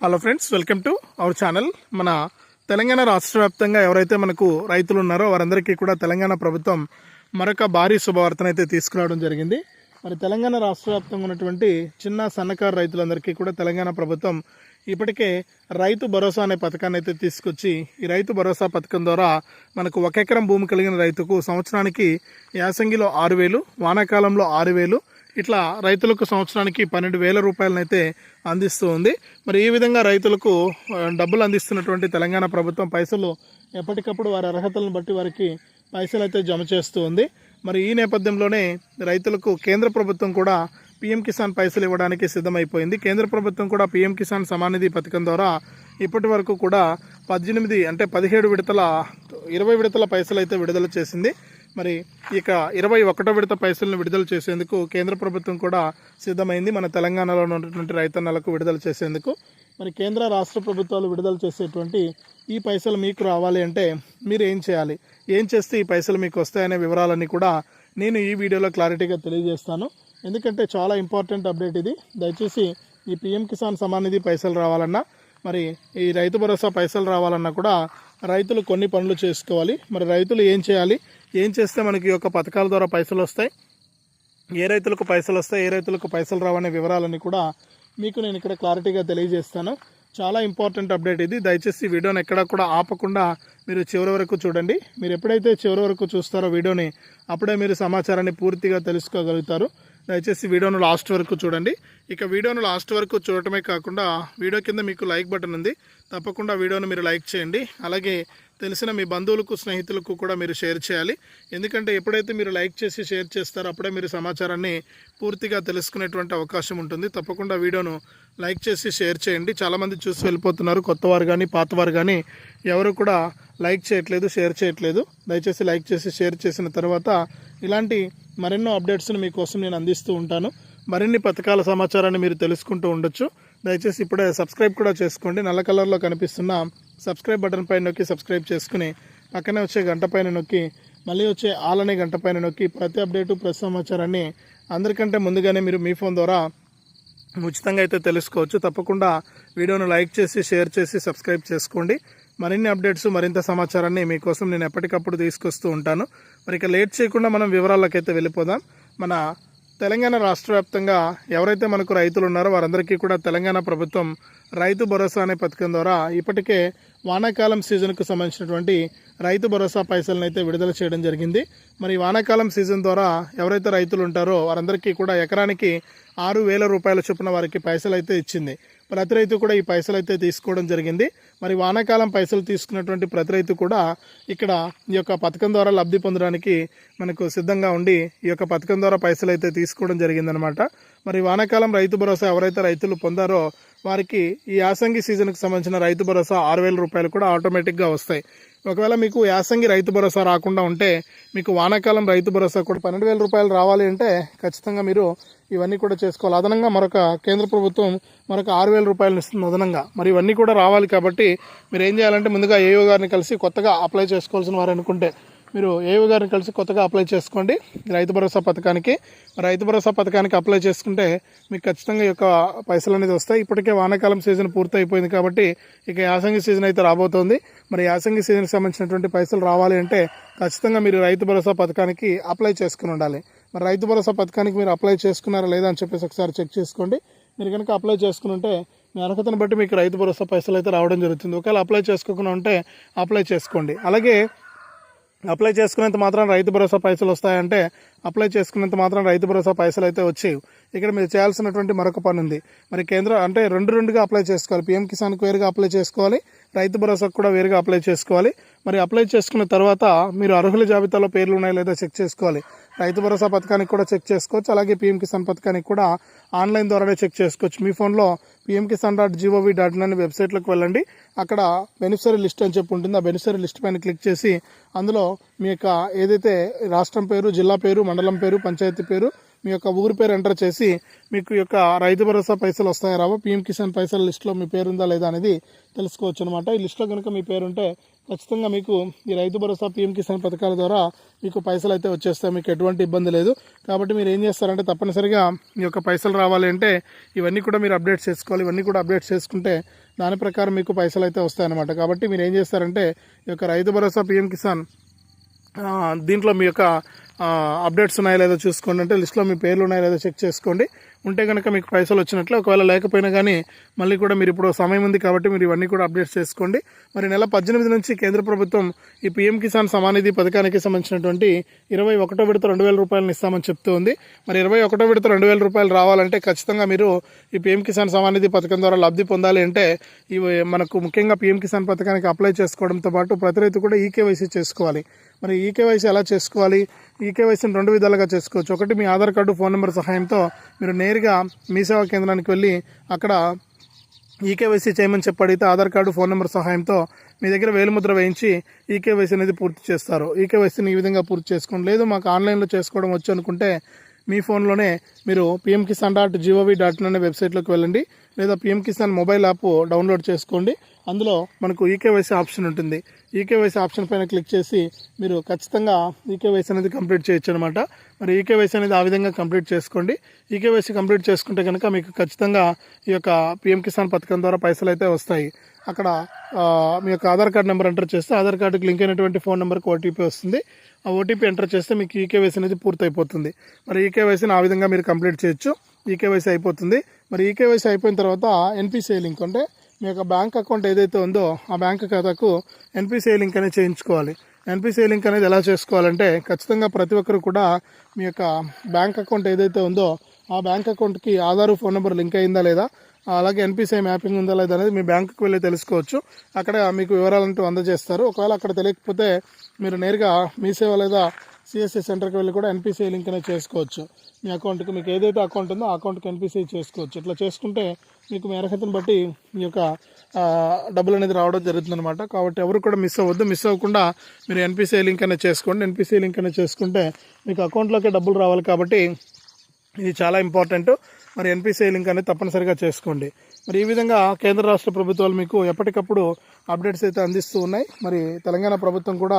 Hello friends welcome to our channel మన తెలంగాణ రాష్ట్ర వ్యాప్తంగా ఎవరైతే మనకు రైతులు ఉన్నారో వారందరికీ కూడా తెలంగాణ ప్రభుత్వం మరొక భారీ శుభవార్తనైతే తీసుకురావడం జరిగింది. మరి తెలంగాణ రాష్ట్ర వ్యాప్తంగా ఉన్నటువంటి చిన్న సన్నకారు రైతులందరికీ కూడా తెలంగాణ ప్రభుత్వం ఇప్పటికే రైతు భరోసా అనే పథకాన్ని అయితే తీసుకొచ్చి ఈ రైతు భరోసా పథకం ద్వారా మనకు ఒక ఎకరం భూమి కలిగిన రైతుకు సంవత్సరానికి యాసంగిలో ఆరు వేలు వానాకాలంలో ఆరు వేలు ఇట్లా రైతులకు సంవత్సరానికి పన్నెండు వేల రూపాయలనైతే అందిస్తూ ఉంది. మరి ఈ విధంగా రైతులకు డబ్బులు అందిస్తున్నటువంటి తెలంగాణ ప్రభుత్వం పైసలు ఎప్పటికప్పుడు వారి అర్హతలను బట్టి వారికి పైసలు అయితే జమ చేస్తూ ఉంది. మరి ఈ నేపథ్యంలోనే రైతులకు కేంద్ర ప్రభుత్వం కూడా పీఎం కిసాన్ పైసలు ఇవ్వడానికి సిద్ధమైపోయింది. కేంద్ర ప్రభుత్వం కూడా పీఎం కిసాన్ సమానిధి పథకం ద్వారా ఇప్పటి వరకు కూడా పద్దెనిమిది అంటే పదిహేడు విడతల ఇరవై విడతల పైసలు అయితే విడుదల చేసింది. మరి ఇక ఇరవై ఒకటో విడత పైసలను విడుదల చేసేందుకు కేంద్ర ప్రభుత్వం కూడా సిద్ధమైంది. మన తెలంగాణలో ఉన్నటువంటి రైతన్నలకు విడుదల చేసేందుకు. మరి కేంద్ర రాష్ట్ర ప్రభుత్వాలు విడుదల చేసేటువంటి ఈ పైసలు మీకు రావాలి అంటే మీరు ఏం చేయాలి? ఏం చేస్తే ఈ పైసలు మీకు వస్తాయనే వివరాలన్నీ కూడా నేను ఈ వీడియోలో క్లారిటీగా తెలియజేస్తాను. ఎందుకంటే చాలా ఇంపార్టెంట్ అప్డేట్ ఇది. దయచేసి ఈ పిఎం కిసాన్ సమాన్ నిధి పైసలు రావాలన్నా మరి ఈ రైతు భరోసా పైసలు రావాలన్నా కూడా రైతులు కొన్ని పనులు చేసుకోవాలి. మరి రైతులు ఏం చేయాలి? ఏం చేస్తే మనకి ఈ యొక్క పథకాల ద్వారా పైసలు వస్తాయి? ఏ రైతులకు పైసలు వస్తాయి? ఏ రైతులకు పైసలు రావనే వివరాలన్నీ కూడా మీకు నేను ఇక్కడ క్లారిటీగా తెలియజేస్తాను. చాలా ఇంపార్టెంట్ అప్డేట్ ఇది. దయచేసి వీడియోని ఎక్కడా కూడా ఆపకుండా మీరు చివరి వరకు చూడండి. మీరు ఎప్పుడైతే చివరి వరకు చూస్తారో వీడియోని అప్పుడే మీరు సమాచారాన్ని పూర్తిగా తెలుసుకోగలుగుతారు. దయచేసి వీడియోను లాస్ట్ వరకు చూడండి. ఇక వీడియోను లాస్ట్ వరకు చూడటమే కాకుండా వీడియో కింద మీకు లైక్ బటన్ ఉంది. తప్పకుండా వీడియోను మీరు లైక్ చేయండి. అలాగే తెలిసిన మీ బంధువులకు స్నేహితులకు కూడా మీరు షేర్ చేయాలి. ఎందుకంటే ఎప్పుడైతే మీరు లైక్ చేసి షేర్ చేస్తారో అప్పుడే మీరు సమాచారాన్ని పూర్తిగా తెలుసుకునేటువంటి అవకాశం ఉంటుంది. తప్పకుండా వీడియోను లైక్ చేసి షేర్ చేయండి. చాలామంది చూసి వెళ్ళిపోతున్నారు. కొత్తవారు కానీ పాతవారు కానీ ఎవరు కూడా లైక్ చేయట్లేదు షేర్ చేయట్లేదు. దయచేసి లైక్ చేసి షేర్ చేసిన తర్వాత ఇలాంటి మరెన్నో అప్డేట్స్ని మీకోసం నేను అందిస్తూ ఉంటాను. మరిన్ని పథకాల సమాచారాన్ని మీరు తెలుసుకుంటూ ఉండొచ్చు. దయచేసి ఇప్పుడే సబ్స్క్రైబ్ కూడా చేసుకోండి. నల్ల కలర్లో కనిపిస్తున్న సబ్స్క్రైబ్ బటన్ పైన నొక్కి సబ్స్క్రైబ్ చేసుకుని పక్కనే వచ్చే గంట పైన నొక్కి మళ్ళీ వచ్చే ఆల్ అనే గంట పైన నొక్కి ప్రతి అప్డేటు ప్రతి సమాచారాన్ని అందరికంటే ముందుగానే మీరు మీ ఫోన్ ద్వారా ఉచితంగా అయితే తెలుసుకోవచ్చు. తప్పకుండా వీడియోను లైక్ చేసి షేర్ చేసి సబ్స్క్రైబ్ చేసుకోండి. మరిన్ని అప్డేట్స్ మరింత సమాచారాన్ని మీకోసం నేను ఎప్పటికప్పుడు తీసుకొస్తూ ఉంటాను. మరి ఇక లేట్ చేయకుండా మనం వివరాలకైతే వెళ్ళిపోదాం. మన తెలంగాణ రాష్ట్ర వ్యాప్తంగా ఎవరైతే మనకు రైతులు ఉన్నారో వారందరికీ కూడా తెలంగాణ ప్రభుత్వం రైతు భరోసా అనే పథకం ద్వారా ఇప్పటికే వానాకాలం సీజన్కు సంబంధించినటువంటి రైతు భరోసా పైసలను అయితే విడుదల చేయడం జరిగింది. మరి వానాకాలం సీజన్ ద్వారా ఎవరైతే రైతులు ఉంటారో వారందరికీ కూడా ఎకరానికి ఆరు వేల రూపాయల చొప్పున వారికి పైసలు అయితే ఇచ్చింది ప్రతి రైతు కూడా ఈ పైసలు అయితే తీసుకోవడం జరిగింది. మరి వానాకాలం పైసలు తీసుకున్నటువంటి ప్రతి రైతు కూడా ఇక్కడ ఈ యొక్క పథకం ద్వారా లబ్ధి పొందడానికి మనకు సిద్ధంగా ఉండి ఈ యొక్క పథకం ద్వారా పైసలు అయితే తీసుకోవడం జరిగిందనమాట. మరి వానాకాలం రైతు భరోసా ఎవరైతే రైతులు పొందారో వారికి ఈ యాసంగి సీజన్కి సంబంధించిన రైతు భరోసా ఆరు వేల రూపాయలు కూడా ఆటోమేటిక్గా వస్తాయి. ఒకవేళ మీకు యాసంగి రైతు భరోసా రాకుండా ఉంటే మీకు వానాకాలం రైతు భరోసా కూడా పన్నెండు వేల రూపాయలు రావాలి అంటే ఖచ్చితంగా మీరు ఇవన్నీ కూడా చేసుకోవాలి. అదనంగా మరొక కేంద్ర ప్రభుత్వం మరొక ఆరు వేల రూపాయలు ఇస్తుంది అదనంగా. మరి ఇవన్నీ కూడా రావాలి కాబట్టి మీరు ఏం చేయాలంటే ముందుగా ఏఓ గారిని కలిసి కొత్తగా అప్లై చేసుకోవాల్సిన వారు అనుకుంటే మీరు ఏఓ గారిని కలిసి కొత్తగా అప్లై చేసుకోండి రైతు భరోసా పథకానికి. రైతు భరోసా పథకానికి అప్లై చేసుకుంటే మీకు ఖచ్చితంగా ఈ యొక్క పైసలు అనేది వస్తాయి. ఇప్పటికే వానాకాలం సీజన్ పూర్తయిపోయింది కాబట్టి ఇక యాసంగి సీజన్ అయితే రాబోతోంది. మరి యాసంగి సీజన్కి సంబంధించినటువంటి పైసలు రావాలి అంటే ఖచ్చితంగా మీరు రైతు భరోసా పథకానికి అప్లై చేసుకుని ఉండాలి. మరి రైతు భరోసా పథకానికి మీరు అప్లై చేసుకున్నారా లేదా అని చెప్పేసి ఒకసారి చెక్ చేసుకోండి. మీరు కనుక అప్లై చేసుకుని ఉంటే మీ అర్హతను బట్టి మీకు రైతు భరోసా పైసలు అయితే రావడం జరుగుతుంది. ఒకవేళ అప్లై చేసుకోకుండా ఉంటే అప్లై చేసుకోండి. అలాగే అప్లై చేసుకునేంత మాత్రం రైతు భరోసా పైసలు వస్తాయంటే అప్లై చేసుకునేంత మాత్రం రైతు భరోసా పైసలు అయితే వచ్చేవి ఇక్కడ మీరు చేయాల్సినటువంటి మరొక పని ఉంది మరి కేంద్ర అంటే రెండు రెండుగా అప్లై చేసుకోవాలి. పిఎం కిసాన్ క్వేర్గా అప్లై చేసుకోవాలి. రైతు భరోసాకు కూడా వేరుగా అప్లై చేసుకోవాలి. మరి అప్లై చేసుకున్న తర్వాత మీరు అర్హుల జాబితాలో పేర్లు ఉన్నాయో లేదో చెక్ చేసుకోవాలి. రైతు భరోసా పథకానికి కూడా చెక్ చేసుకోవచ్చు. అలాగే పీఎం కిసాన్ పథకానికి కూడా ఆన్లైన్ ద్వారానే చెక్ చేసుకోవచ్చు. మీ ఫోన్లో PM Kisan dot gov dot in అనే వెబ్సైట్లోకి వెళ్ళండి. అక్కడ బెనిఫిషరీ లిస్ట్ అని చెప్పి ఉంటుంది. ఆ బెనిఫిషరీ లిస్ట్ పైన క్లిక్ చేసి అందులో మీ యొక్క ఏదైతే రాష్ట్రం పేరు జిల్లా పేరు మండలం పేరు పంచాయతీ పేరు మీ యొక్క ఊరి పేరు ఎంటర్ చేసి మీకు యొక్క రైతు భరోసా పైసలు వస్తాయా రావో? పీఎం కిసాన్ పైసల లిస్టులో మీ పేరు ఉందా లేదా అనేది తెలుసుకోవచ్చు అనమాట ఈ లిస్టులో కనుక మీ పేరు ఉంటే ఖచ్చితంగా మీకు ఈ రైతు భరోసా పీఎం కిసాన్ పథకాల ద్వారా మీకు పైసలు అయితే వచ్చేస్తాయి. మీకు ఎటువంటి ఇబ్బంది లేదు. కాబట్టి మీరు ఏం చేస్తారంటే తప్పనిసరిగా మీ యొక్క పైసలు రావాలి అంటే ఇవన్నీ కూడా మీరు అప్డేట్ చేసుకోవాలి. ఇవన్నీ కూడా అప్డేట్ చేసుకుంటే దాని ప్రకారం మీకు పైసలు అయితే వస్తాయన్నమాట కాబట్టి మీరు ఏం చేస్తారంటే ఈ యొక్క రైతు భరోసా పీఎం కిసాన్ దీంట్లో మీ యొక్క అప్డేట్స్ ఉన్నాయో లేదో చూసుకోండి అంటే లిస్ట్లో మీ పేర్లు ఉన్నాయో లేదో చెక్ చేసుకోండి. ఉంటే కనుక మీకు పైసలు వచ్చినట్లు ఒకవేళ లేకపోయినా కానీ మళ్ళీ కూడా మీరు ఇప్పుడు సమయం ఉంది కాబట్టి మీరు ఇవన్నీ కూడా అప్డేట్ చేసుకోండి. మరి నెల పద్దెనిమిది నుంచి కేంద్ర ప్రభుత్వం ఈ పీఎం కిసాన్ సమానిధి పథకానికి సంబంధించినటువంటి ఇరవై ఒకటో విడత రెండు వేల రూపాయలను ఇస్తామని చెప్తూ ఉంది. మరి ఇరవై ఒకటో విడత రెండు వేల రూపాయలు రావాలంటే ఖచ్చితంగా మీరు ఈ పీఎం కిసాన్ సమానిధి పథకం ద్వారా లబ్ధి పొందాలి అంటే ఇవి మనకు ముఖ్యంగా పీఎం కిసాన్ పథకానికి అప్లై చేసుకోవడంతో పాటు ప్రతి రైతు కూడా ఈకేవైసీ చేసుకోవాలి. మరి ఈకేవైసీ ఎలా చేసుకోవాలి? ఈకేవైసీని రెండు విధాలుగా చేసుకోవచ్చు. ఒకటి మీ ఆధార్ కార్డు ఫోన్ నెంబర్ సహాయంతో మీరు నేరుగా మీ సేవా కేంద్రానికి వెళ్ళి అక్కడ ఈకేవైసీ చేయమని చెప్పి అడిగితే ఆధార్ కార్డు ఫోన్ నెంబర్ సహాయంతో మీ దగ్గర వేలుముద్ర వేయించి ఈకేవైసీ అనేది పూర్తి చేస్తారు. ఈకేవైసీని ఈ విధంగా పూర్తి చేసుకోండి. లేదు మాకు ఆన్లైన్లో చేసుకోవడం వచ్చు అనుకుంటే మీ ఫోన్లోనే మీరు PM Kisan dot gov dot in అనే వెబ్సైట్లోకి వెళ్ళండి. లేదా PM Kisan mobile app download చేసుకోండి. అందులో మనకు ఈకేవైసీ ఆప్షన్ ఉంటుంది. ఈకేవైసీ ఆప్షన్ పైన క్లిక్ చేసి మీరు ఖచ్చితంగా ఈకేవైసీ అనేది కంప్లీట్ చేయొచ్చు అనమాట మరి ఈకేవైసీ అనేది ఆ విధంగా కంప్లీట్ చేసుకోండి. ఈకేవైసీ కంప్లీట్ చేసుకుంటే కనుక మీకు ఖచ్చితంగా ఈ యొక్క పిఎం కిసాన్ పథకం ద్వారా పైసలు అయితే వస్తాయి. అక్కడ మీ యొక్క ఆధార్ కార్డ్ నెంబర్ ఎంటర్ చేస్తే ఆధార్ కార్డుకి లింక్ అయినటువంటి ఫోన్ నెంబర్కి ఓటీపీ వస్తుంది. ఆ ఓటీపీ ఎంటర్ చేస్తే మీకు ఈకేవైసీ అనేది పూర్తయిపోతుంది. మరి ఈకేవైసీని ఆ విధంగా మీరు కంప్లీట్ చేయొచ్చు. ఈకేవైసీ అయిపోతుంది. మరి ఈకేవైసీ అయిపోయిన తర్వాత ఎన్పిసిఐ లింక్ అంటే మీ యొక్క బ్యాంక్ అకౌంట్ ఏదైతే ఉందో ఆ బ్యాంక్ ఖాతాకు ఎన్పిసిఐ లింక్ అనేది చేయించుకోవాలి. ఎన్పిసిఐ లింక్ అనేది ఎలా చేసుకోవాలంటే ఖచ్చితంగా ప్రతి ఒక్కరు కూడా మీ యొక్క బ్యాంక్ అకౌంట్ ఏదైతే ఉందో ఆ బ్యాంక్ అకౌంట్కి ఆధార్ ఫోన్ నెంబర్ లింక్ అయిందా లేదా అలాగే ఎన్పిసిఐ మ్యాపింగ్ ఉందా లేదా అనేది మీ బ్యాంకుకి వెళ్ళి తెలుసుకోవచ్చు. అక్కడ మీకు వివరాలంటూ అందజేస్తారు. ఒకవేళ అక్కడ తెలియకపోతే మీరు నేరుగా మీ సేవ లేదా సిఎస్సి సెంటర్కి వెళ్ళి కూడా ఎన్పిసిఐ లింక్ అనేది చేసుకోవచ్చు. మీ అకౌంట్కి మీకు ఏదైతే అకౌంట్ ఉందో ఆ అకౌంట్కి ఎన్పిసిఐ చేసుకోవచ్చు. ఇట్లా చేసుకుంటే మీకు మీ అర్హతను బట్టి మీ యొక్క డబ్బులు అనేది రావడం జరుగుతుందన్నమాట. కాబట్టి ఎవరు కూడా మిస్ అవ్వద్దు. మిస్ అవ్వకుండా మీరు ఎన్పిసిఐ లింక్ అనేది చేసుకోండి. ఎన్పిసిఐ లింక్ అనేది చేసుకుంటే మీకు అకౌంట్లోకి డబ్బులు రావాలి కాబట్టి ఇది చాలా ఇంపార్టెంట్. మరి ఎన్పిసిఐ లింక్ అనేది తప్పనిసరిగా చేసుకోండి. మరి ఈ విధంగా కేంద్ర రాష్ట్ర ప్రభుత్వాలు మీకు ఎప్పటికప్పుడు అప్డేట్స్ అయితే అందిస్తూ ఉన్నాయి. మరి తెలంగాణ ప్రభుత్వం కూడా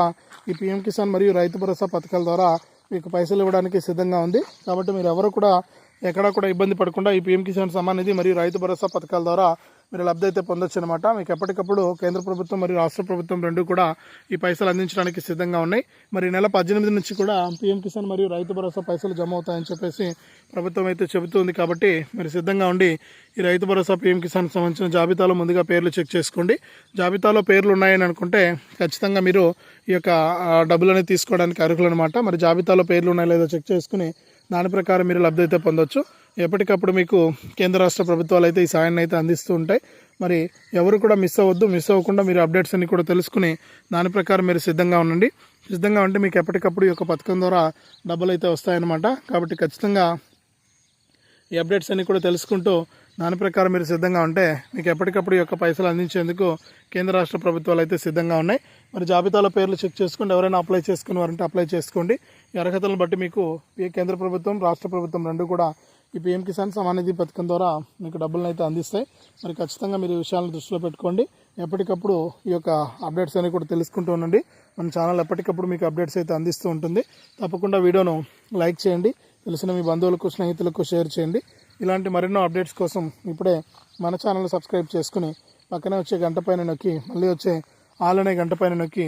ఈ పీఎం కిసాన్ మరియు రైతు భరోసా పథకాల ద్వారా మీకు పైసలు ఇవ్వడానికి సిద్ధంగా ఉంది. కాబట్టి మీరు ఎవరు కూడా ఎక్కడా కూడా ఇబ్బంది పడకుండా ఈ పీఎం కిసాన్ సమ్మానిధి మరియు రైతు భరోసా పథకాల ద్వారా మీరు లబ్ధి అయితే పొందొచ్చు అనమాట మీకు ఎప్పటికప్పుడు కేంద్ర ప్రభుత్వం మరియు రాష్ట్ర ప్రభుత్వం రెండు కూడా ఈ పైసలు అందించడానికి సిద్ధంగా ఉన్నాయి. మరి నెల పద్దెనిమిది నుంచి కూడా పీఎం కిసాన్ మరియు రైతు భరోసా పైసలు జమ అవుతాయని చెప్పేసి ప్రభుత్వం అయితే చెబుతుంది కాబట్టి మీరు సిద్ధంగా ఉండి ఈ రైతు భరోసా పీఎం కిసాన్ సంబంధించిన జాబితాలో ముందుగా పేర్లు చెక్ చేసుకోండి. జాబితాలో పేర్లు ఉన్నాయని అనుకుంటే ఖచ్చితంగా మీరు ఈ యొక్క ఆ, డబ్బులు అనేది తీసుకోవడానికి అర్హులు అనమాట మరి జాబితాలో పేర్లు ఉన్నాయో లేదో చెక్ చేసుకుని దాని ప్రకారం మీరు లబ్ధి అయితే పొందొచ్చు. ఎప్పటికప్పుడు మీకు కేంద్ర రాష్ట్ర ప్రభుత్వాలు అయితే ఈ సాయాన్ని అయితే అందిస్తూ ఉంటాయి. మరి ఎవరు కూడా మిస్ అవ్వద్దు మిస్ అవ్వకుండా మీరు అప్డేట్స్ అన్ని కూడా తెలుసుకుని దాని ప్రకారం మీరు సిద్ధంగా ఉండండి. సిద్ధంగా ఉంటే మీకు ఎప్పటికప్పుడు ఈ యొక్క పథకం ద్వారా డబ్బులు అయితే వస్తాయన్నమాట. కాబట్టి ఖచ్చితంగా ఈ అప్డేట్స్ అన్ని కూడా తెలుసుకుంటూ దాని ప్రకారం మీరు సిద్ధంగా ఉంటే మీకు ఎప్పటికప్పుడు ఈ యొక్క పైసలు అందించేందుకు కేంద్ర రాష్ట్ర ప్రభుత్వాలు అయితే సిద్ధంగా ఉన్నాయి. మరి జాబితాలో పేర్లు చెక్ చేసుకోండి ఎవరైనా అప్లై చేసుకున్నవారంటే అప్లై చేసుకోండి. ఈ అర్హతలను బట్టి మీకు ఈ కేంద్ర ప్రభుత్వం రాష్ట్ర ప్రభుత్వం రెండు కూడా ఈ పీఎం కిసాన్ సమానిధి పథకం ద్వారా మీకు డబ్బులను అయితే అందిస్తాయి. మరి ఖచ్చితంగా మీరు ఈ విషయాలను దృష్టిలో పెట్టుకోండి. ఎప్పటికప్పుడు ఈ యొక్క అప్డేట్స్ అనేవి కూడా తెలుసుకుంటూ ఉండండి. మన ఛానల్ ఎప్పటికప్పుడు మీకు అప్డేట్స్ అయితే అందిస్తూ ఉంటుంది. తప్పకుండా వీడియోను లైక్ చేయండి. తెలిసిన మీ బంధువులకు స్నేహితులకు షేర్ చేయండి. ఇలాంటి మరెన్నో అప్డేట్స్ కోసం ఇప్పుడే మన ఛానల్ సబ్స్క్రైబ్ చేసుకుని పక్కనే వచ్చే గంట పైన నొక్కి మళ్ళీ వచ్చే ఆల్ అనే గంట పైన నొక్కి